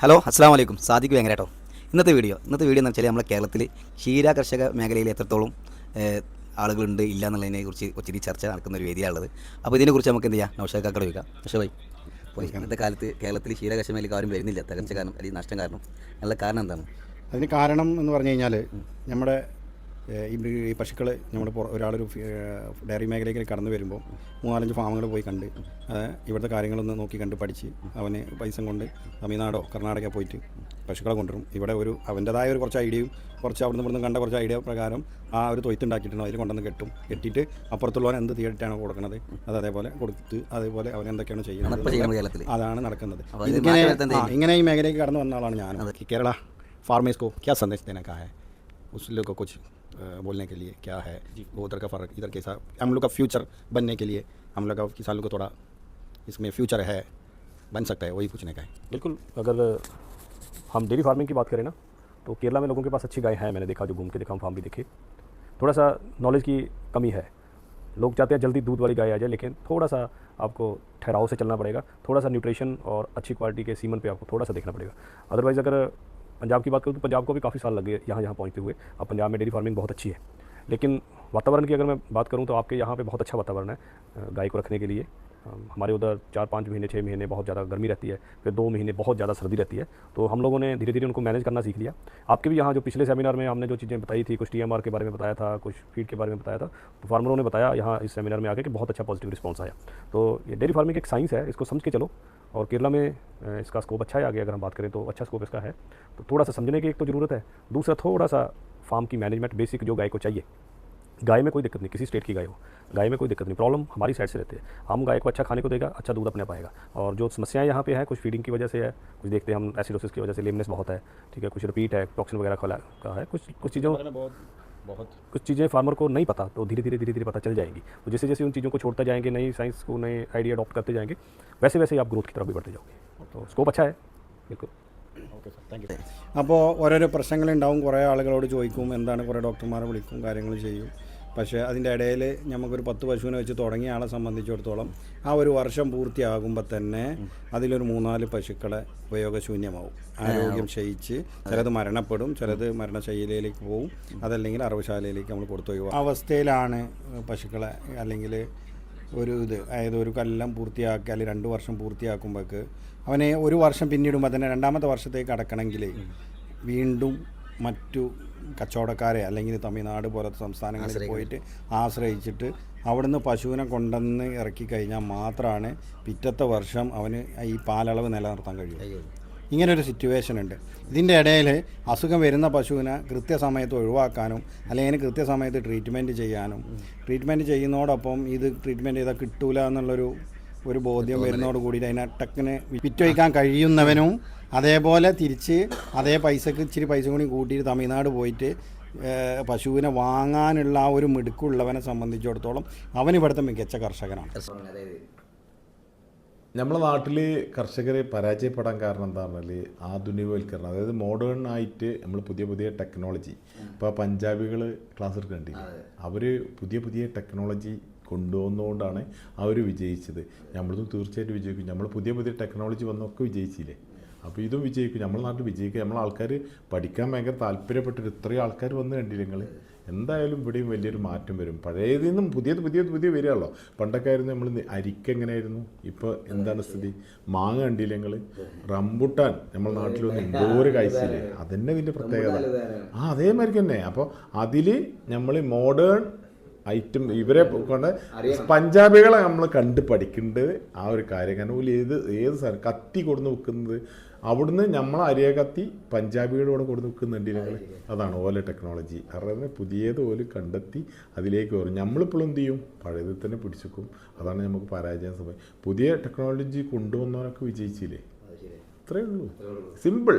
Hello അസ്സാം വലൈക്കും സാദിഖ് വേങ്ങരേട്ടോ. ഇന്നത്തെ വീഡിയോ ഇന്നത്തെ വീഡിയോ എന്ന് വെച്ചാൽ നമ്മുടെ കേരളത്തിൽ ക്ഷീര കർഷക മേഖലയിൽ എത്രത്തോളം ആളുകളുണ്ട് ഇല്ല എന്നുള്ളതിനെ കുറിച്ച് ഒത്തിരി ചർച്ച നടക്കുന്ന ഒരു വേദിയാണുള്ളത്. അപ്പോൾ ഇതിനെക്കുറിച്ച് നമുക്ക് എന്ത് ചെയ്യാം? നൗഷാക്കാക്കട ചോദിക്കാം. പക്ഷേ ഭായി ഇന്നത്തെ കാലത്ത് കേരളത്തിൽ ക്ഷീര കർഷക മേഖലയ്ക്ക് ആരും വരുന്നില്ല. തകർച്ച കാരണം അല്ലെങ്കിൽ നഷ്ടം കാരണം. അതിനുള്ള കാരണം എന്താണ്? അതിന് കാരണം എന്ന് പറഞ്ഞു കഴിഞ്ഞാൽ നമ്മുടെ ഈ പശുക്കൾ നമ്മൾ ഒരാളൊരു ഡയറി മേഖലയിലേക്ക് കടന്നു വരുമ്പോൾ മൂന്നാലഞ്ച് ഫാമുകൾ പോയി കണ്ട് ഇവിടുത്തെ കാര്യങ്ങളൊന്ന് നോക്കി കണ്ട് പഠിച്ച് അവന് പൈസ കൊണ്ട് തമിഴ്നാടോ കർണാടക പോയിട്ട് പശുക്കളെ കൊണ്ടുവരും. ഇവിടെ ഒരു അവന്റെതായ ഒരു കുറച്ച് ഐഡിയയും കുറച്ച് അവിടുന്ന് ഇവിടുന്ന് കണ്ട കുറച്ച് ഐഡിയ പ്രകാരം ആ ഒരു തൊയ്ത്തുണ്ടാക്കിയിട്ടുണ്ട് അതിൽ കൊണ്ടുവന്ന് കെട്ടും. കെട്ടിയിട്ട് അപ്പുറത്തുള്ളവൻ എന്ത് തീയിട്ടാണ് കൊടുക്കുന്നത് അത് അതേപോലെ കൊടുത്ത് അതേപോലെ അവൻ എന്തൊക്കെയാണ് ചെയ്യുന്നത് അതാണ് നടക്കുന്നത്. ഇങ്ങനെ ഈ മേഖലയ്ക്ക് കടന്നു വന്ന ആളാണ് ഞാൻ കേരള ഫാർമേഴ്സ് കോ ക്യാ സന്ദേശത്തിനൊക്കെ ആയ ഉസ്ലൊക്കെ കൊച്ചു. बोलने के लिए क्या है वो उधर का फ़र्क इधर कैसा हम लोग का फ्यूचर बनने के लिए हम लोग का किसानों को थोड़ा इसमें फ्यूचर है बन सकता है वही पूछने का है। बिल्कुल अगर हम डेयरी फ़ार्मिंग की बात करें ना तो केरला में लोगों के पास अच्छी गाय है मैंने देखा जो घूम के देखा हम फार्म भी देखे। थोड़ा सा नॉलेज की कमी है। लोग चाहते हैं जल्दी दूध वाली गाय आ जाए लेकिन थोड़ा सा आपको ठहराव से चलना पड़ेगा थोड़ा सा न्यूट्रिशन और अच्छी क्वालिटी के सीमन पे आपको थोड़ा सा देखना पड़ेगा। अदरवाइज़ अगर पंजाब की बात करूँ तो पंजाब को भी काफ़ी साल लगे यहाँ यहाँ पहुँचते हुए। अब पंजाब में डेयरी फ़ार्मिंग बहुत अच्छी है। लेकिन वातावरण की अगर मैं बात करूँ तो आपके यहाँ पे बहुत अच्छा वातावरण है गाय को रखने के लिए। हमारे उधर चार पाँच महीने छः महीने बहुत ज़्यादा गर्मी रहती है, फिर दो महीने बहुत ज़्यादा सर्दी रहती है। तो हम लोगों ने धीरे धीरे उनको मैनेज करना सीख लिया। आपके भी यहाँ जो पिछले सेमिनार में हमने जो चीज़ें बताई थी, कुछ टीएमआर के बारे में बताया था, कुछ फ़ीड के बारे में बताया था तो फार्मरों ने बताया यहाँ इस सेमिनार में आके कि बहुत अच्छा पॉजिटिव रिस्पॉन्स आया। तो ये डेयरी फ़ार्मिंग एक साइंस है, इसको समझ के चलो। और केरला में इसका स्कोप अच्छा है, आगे अगर हम बात करें तो अच्छा स्कोप इसका है। तो थोड़ा सा समझने की एक तो ज़रूरत है। दूसरा, थोड़ा सा फार्म की मैनेजमेंट बेसिक जो गाय को चाहिए। गाय में कोई दिक्कत नहीं, किसी स्टेट की गाय हो। गाय में कोई दिक्कत नहीं। प्रॉब्लम हमारी साइड से रहती है। हम गाय को अच्छा खाने को देगा अच्छा दूध अपने पाएगा और जो समस्याएँ यहाँ पे है, कुछ फीडिंग की वजह से है, कुछ देखते हैं हम एसिडोसिस की वजह से लेमनेस बहुत है, ठीक है? कुछ रिपीट है टॉक्सिन वगैरह खला, का है, कुछ कुछ चीज़ों बहुत बहुत कुछ चीज़ें फार्मर को नहीं पता तो धीरे धीरे धीरे धीरे पता चल जाएंगी तो जैसे जैसे उन चीज़ों को छोड़ते जाएंगे नई साइंस को नए आइडिया अडॉप्ट करते जाएंगे वैसे वैसे ही आप ग्रोथ की तरफ भी बढ़ते जाओगे तो स्कोप अच्छा है बिल्कुल ഓക്കെ സാർ താങ്ക് യു അപ്പോൾ ഓരോരോ പ്രശ്നങ്ങളുണ്ടാവും കുറേ ആളുകളോട് ചോദിക്കും എന്താണ് കുറേ ഡോക്ടർമാരെ വിളിക്കും കാര്യങ്ങൾ ചെയ്യും പക്ഷേ അതിന്റെ ഇടയിൽ നമുക്കൊരു പത്ത് പശുവിനെ വെച്ച് തുടങ്ങിയ ആളെ സംബന്ധിച്ചിടത്തോളം ആ ഒരു വർഷം പൂർത്തിയാകുമ്പോൾ തന്നെ അതിലൊരു മൂന്നാൽ പശുക്കളെ ഉപയോഗശൂന്യമാവും. ആരോഗ്യം ക്ഷയിച്ച് ചിലത് മരണപ്പെടും ചിലത് മരണശൈലിയിലേക്ക് പോകും അതല്ലെങ്കിൽ അറവുശാലയിലേക്ക് നമ്മൾ കൊടുത്തു പോകും അവസ്ഥയിലാണ് പശുക്കളെ അല്ലെങ്കിൽ ഒരു ഇത് അതായത് ഒരു കൊല്ലം പൂർത്തിയാക്കി അല്ലെങ്കിൽ രണ്ട് വർഷം പൂർത്തിയാക്കുമ്പോഴേക്ക് അവനെ ഒരു വർഷം പിന്നിടുമ്പോൾ തന്നെ രണ്ടാമത്തെ വർഷത്തേക്ക് അടക്കണമെങ്കിൽ വീണ്ടും മറ്റു കച്ചവടക്കാരെ അല്ലെങ്കിൽ തമിഴ്നാട് പോലത്തെ സംസ്ഥാനങ്ങളിൽ പോയിട്ട് ആശ്രയിച്ചിട്ട് അവിടുന്ന് പശുവിനെ കൊണ്ടുവന്ന് ഇറക്കി കഴിഞ്ഞാൽ മാത്രമാണ് പിറ്റത്തെ വർഷം അവന് ഈ പാലളവ് നിലനിർത്താൻ കഴിയും ഇങ്ങനൊരു സിറ്റുവേഷൻ ഉണ്ട്. ഇതിന്റെ ഇടയിൽ അസുഖം വരുന്ന പശുവിനെ കൃത്യസമയത്ത് ഒഴിവാക്കാനും അല്ലെങ്കിൽ അതിന് കൃത്യസമയത്ത് ട്രീറ്റ്മെന്റ് ചെയ്യാനും. ട്രീറ്റ്മെന്റ് ചെയ്യുന്നതോടൊപ്പം ഇത് ട്രീറ്റ്മെന്റ് ചെയ്താൽ കിട്ടൂല എന്നുള്ളൊരു ഒരു ബോധ്യം വരുന്നതോട് കൂടി അതിനെ ടക്കിന് വിറ്റൊഴിക്കാൻ കഴിയുന്നവനും അതേപോലെ തിരിച്ച് അതേ പൈസക്ക് ഇച്ചിരി പൈസ കൂടി കൂട്ടിയിട്ട് തമിഴ്നാട് പോയിട്ട് പശുവിനെ വാങ്ങാനുള്ള ആ ഒരു മിടുക്കുള്ളവനെ സംബന്ധിച്ചിടത്തോളം അവൻ ഇവിടുത്തെ മികച്ച കർഷകനാണ്. നമ്മളെ നാട്ടിൽ കർഷകരെ പരാജയപ്പെടാൻ കാരണം എന്താ പറഞ്ഞാൽ ആധുനികവൽക്കരണം. അതായത് മോഡേൺ ആയിട്ട് നമ്മൾ പുതിയ പുതിയ ടെക്നോളജി ഇപ്പോൾ പഞ്ചാബികൾ ക്ലാസ് എടുക്കേണ്ടി അവർ പുതിയ പുതിയ ടെക്നോളജി കൊണ്ടുവന്നുകൊണ്ടാണ് അവർ വിജയിച്ചത്. നമ്മളിതും തീർച്ചയായിട്ടും വിജയിക്കും. നമ്മൾ പുതിയ പുതിയ ടെക്നോളജി വന്നൊക്കെ വിജയിച്ചില്ലേ? അപ്പോൾ ഇതും വിജയിക്കും. നമ്മുടെ നാട്ടിൽ വിജയിക്കും നമ്മളെ ആൾക്കാർ പഠിക്കാൻ ഭയങ്കര താല്പര്യപ്പെട്ടൊരു ഇത്രയും ആൾക്കാർ വന്ന് കണ്ടില്ല നിങ്ങൾ എന്തായാലും ഇവിടെയും വലിയൊരു മാറ്റം വരും. പഴയതിൽ നിന്നും പുതിയത് പുതിയത് പുതിയ വരികയുള്ളൂ പണ്ടൊക്കെ ആയിരുന്നു നമ്മൾ അരിക്ക എങ്ങനെയായിരുന്നു? ഇപ്പോൾ എന്താണ് സ്ഥിതി? മാങ്ങ കണ്ടില്ല ഞങ്ങൾ റംബുട്ടാൻ നമ്മളെ നാട്ടിലൊന്നും എന്തോരം കഴിച്ചില്ലേ? അതന്നെ ഇതിന്റെ പ്രത്യേകത. ആ അതേമാതിരി തന്നെ അപ്പോൾ അതിൽ നമ്മൾ മോഡേൺ ഐറ്റം ഇവരെ കൊണ്ട് പഞ്ചാബികളെ നമ്മൾ കണ്ട് പഠിക്കേണ്ടത് ആ ഒരു കാര്യം. കാരണം ഓൽ ഏത് ഏത് സ്ഥലം കത്തി കൊടുന്ന് വെക്കുന്നത്? അവിടുന്ന് നമ്മൾ അരിയ കത്തി പഞ്ചാബികളുടെ കൂടെ കൊടുന്ന് വെക്കുന്നുണ്ട് ഞങ്ങൾ അതാണ് ഓല ടെക്നോളജി. കാരണം പുതിയത് ഓൽ കണ്ടെത്തി അതിലേക്ക് വരും. നമ്മളിപ്പോഴും എന്ത് ചെയ്യും? പഴയത് തന്നെ പിടിച്ചെക്കും അതാണ് നമുക്ക് പരാജയം സംഭവം. പുതിയ ടെക്നോളജി കൊണ്ടുവന്നവരൊക്കെ വിജയിച്ചില്ലേ? അത്രയേ ഉള്ളൂ. സിമ്പിൾ.